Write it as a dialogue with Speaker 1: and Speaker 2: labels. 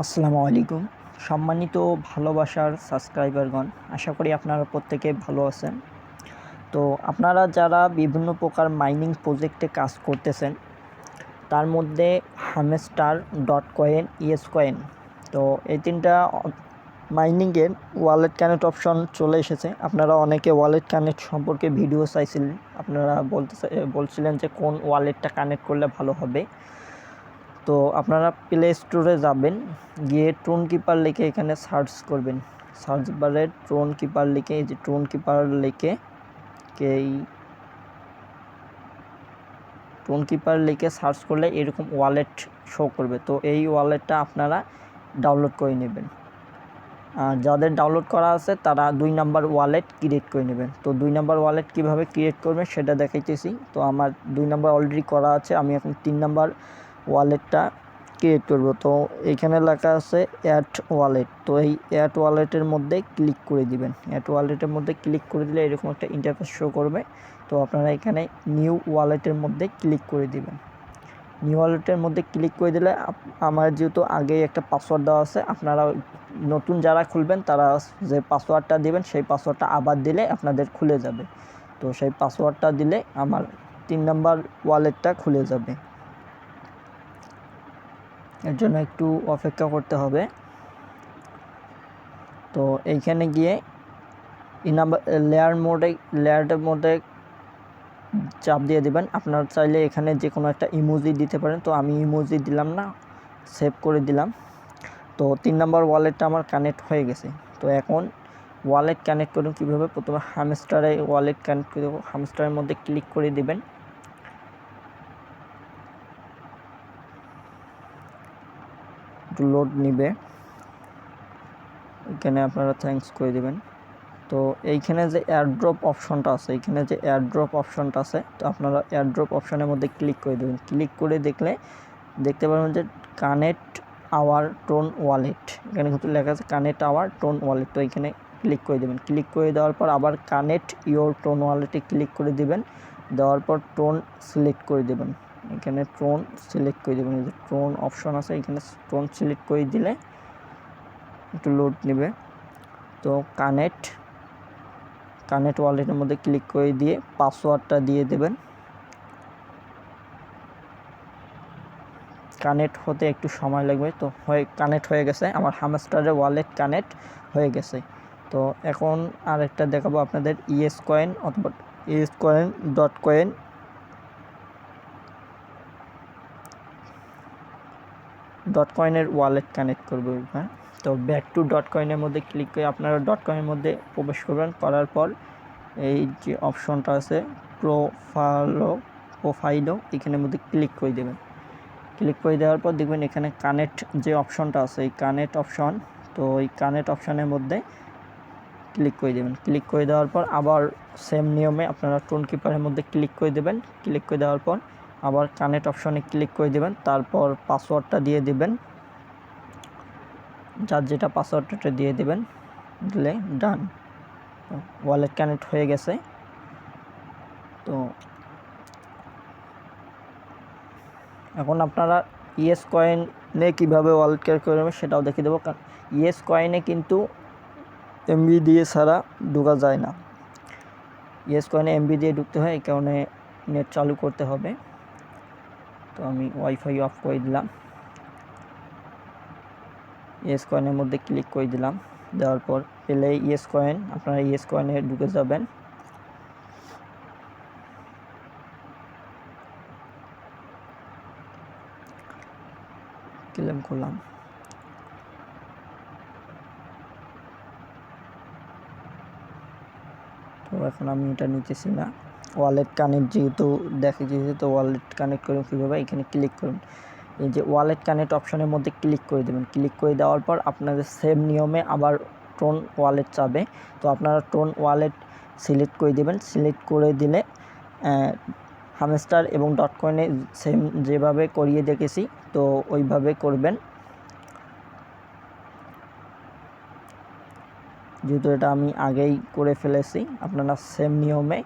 Speaker 1: আসসালামু আলাইকুম। সম্মানিত ভালোবাসার সাবস্ক্রাইবারগণ, আশা করি আপনারা প্রত্যেকে ভালো আছেন। তো আপনারা যারা বিভিন্ন প্রকার মাইনিং প্রজেক্টে কাজ করতেছেন, তার মধ্যে Hamster dot coin ES coin তো এই তিনটা মাইনিংয়ের ওয়ালেট কানেক্ট অপশন চলে এসেছে। আপনারা অনেকে ওয়ালেট কানেক্ট সম্পর্কে ভিডিও চাইছিলেন, আপনারা বলতে বলছিলেন যে কোন ওয়ালেটটা কানেক্ট করলে ভালো হবে। তো আপনারা প্লে স্টোরে যাবেন, গিয়ে ট্রোন কিপার লিখে এখানে সার্চ করবেন। সার্চ বারে ট্রোন কিপার লিখে, এই যে ট্রোন কিপার লিখে এই ট্রোন কিপার লিখে সার্চ করলে এরকম ওয়ালেট শো করবে। তো এই ওয়ালেটটা আপনারা ডাউনলোড করে নেবেন। আর যাদের ডাউনলোড করা আছে, তারা দুই নাম্বার ওয়ালেট ক্রিয়েট করে নেবেন। তো দুই নাম্বার ওয়ালেট কীভাবে ক্রিয়েট করবেন, সেটা দেখাইতেছি। তো আমার দুই নাম্বার অলরেডি করা আছে, আমি এখন তিন নাম্বার ওয়ালেটটা ক্রিয়েট করব। তো এখানে লেখা আছে অ্যাড ওয়ালেট তো এই অ্যাড ওয়ালেটের মধ্যে ক্লিক করে দিবেন। অ্যাড ওয়ালেটের মধ্যে ক্লিক করে দিলে এরকম একটা ইন্টারফেস শো করবে। তো আপনারা এখানে নিউ ওয়ালেটের মধ্যে ক্লিক করে দিবেন। নিউ ওয়ালেটের মধ্যে ক্লিক করে দিলে আমার যেহেতু আগেই একটা পাসওয়ার্ড দেওয়া আছে, আপনারা নতুন যারা খুলবেন তারা যে পাসওয়ার্ডটা দিবেন, সেই পাসওয়ার্ডটা আবার দিলে আপনাদের খুলে যাবে। তো সেই পাসওয়ার্ডটা দিলে আমার তিন নাম্বার ওয়ালেটটা খুলে যাবে। এর জন্য একটু অপেক্ষা করতে হবে। তো এইখানে গিয়ে ই নাম্বার লেয়ার মোডে লেয়ারের মধ্যে চাপ দিয়ে দিবেন। আপনার চাইলে এখানে যে কোনো একটা ইমোজি দিতে পারেন। তো আমি ইমোজি দিলাম না সেভ করে দিলাম। তো তিন নাম্বার ওয়ালেটটা আমার কানেক্ট হয়ে গেছে। তো এখন ওয়ালেট কানেক্ট করুন কীভাবে? প্রথমে হামস্টারে ওয়ালেট কানেক্ট করে দেবো। হামস্টারের মধ্যে ক্লিক করে দিবেন। একটু লোড নিবে। এখানে আপনারা থ্যাঙ্কস করে দেবেন। তো এইখানে যে এয়ারড্রপ অপশনটা আছে, এইখানে যে এয়ারড্রপ অপশনটা আছে, তো আপনারা এয়ারড্রপ অপশনের মধ্যে ক্লিক করে দেবেন। ক্লিক করে দেখলে দেখতে পারবেন যে কানেক্ট আওয়ার টোন ওয়ালেট এখানে কিন্তু লেখা আছে কানেক্ট আওয়ার টোন ওয়ালেট তো এখানে ক্লিক করে দেবেন। ক্লিক করে দেওয়ার পর আবার কানেক্ট ইওর টোন ওয়ালেটে ক্লিক করে দেবেন। দেওয়ার পর টোন সিলেক্ট করে দেবেন। এখানে ট্রোন সিলেক্ট করে দেবেন যে টোন অপশন আছে, এখানে টোন সিলেক্ট করে দিলে একটু লোড নেবে। তো কানেক্ট কানেক্ট ওয়ালেটের মধ্যে ক্লিক করে দিয়ে পাসওয়ার্ডটা দিয়ে দেবেন। কানেক্ট হতে একটু সময় লাগবে। তো হয়ে কানেক্ট হয়ে গেছে। আমার হামস্টারের ওয়ালেট কানেক্ট হয়ে গেছে। তো এখন আরেকটা দেখাবো আপনাদের ইএস কয়েন অথবা ES coin dot coin dot কয়েনের ওয়ালেট কানেক্ট করব হ্যাঁ তো ব্যাক টু ডট কয়েনের মধ্যে ক্লিক করে আপনারা ডট কয়েনের মধ্যে প্রবেশ করবেন। করার পর এই যে অপশনটা আছে প্রোফাইলো প্রোফাইলও এখানের মধ্যে ক্লিক করে দেবেন। ক্লিক করে দেওয়ার পর দেখবেন এখানে কানেক্ট যে অপশনটা আছে, এই কানেক্ট অপশন তো এই কানেক্ট অপশনের মধ্যে ক্লিক করে দেবেন। ক্লিক করে দেওয়ার পর আবার সেম নিয়মে আপনারা টোন কিপারের মধ্যে ক্লিক করে দেবেন। ক্লিক করে দেওয়ার পর আবার কানেক্ট অপশনে ক্লিক করে দেবেন, তারপর পাসওয়ার্ডটা দিয়ে দেবেন। যার যেটা পাসওয়ার্ডটা দিয়ে দেবেন, দিলে ডান ওয়ালেট কানেক্ট হয়ে গেছে। তো এখন আপনারা ইএস কয়েনে কীভাবে ওয়ালেট কানেক্ট করবেন সেটাও দেখিয়ে দেবো, কারণ ইএস কয়েনে কিন্তু এমবি দিয়ে ছাড়া ঢোকা যায় না। ইএস কয়েনে এমবি দিয়ে ঢুকতে হয়, এই কারণে নেট চালু করতে হবে। তো আমি ওয়াইফাই অফ করে দিলাম। ইয়েস কয়েনের মধ্যে ক্লিক করে দিলাম। দেওয়ার পর পেলে ইয়েস কয়েন আপনারা ইয়েস কয়েনে ঢুকে যাবেন। ক্লেম করলাম। তো এখন আমি এটা নিতেছি না। ওয়ালেট কানেক্ট যেহেতু দেখে, যেহেতু ওয়ালেট কানেক্ট করুন কীভাবে, এখানে ক্লিক করুন। এই যে ওয়ালেট কানেক্ট অপশনের মধ্যে ক্লিক করে দেবেন। ক্লিক করে দেওয়ার পর আপনাদের সেম নিয়মে আবার টোন ওয়ালেট চাবে। তো আপনারা টোন ওয়ালেট সিলেক্ট করে দেবেন। সিলেক্ট করে দিলে হামস্টার এবং ডট কয়েনে সেম যেভাবে করিয়ে দেখেছি, তো ওইভাবে করবেন। যেহেতু এটা আমি আগেই করে ফেলেছি, আপনারা সেম নিয়মে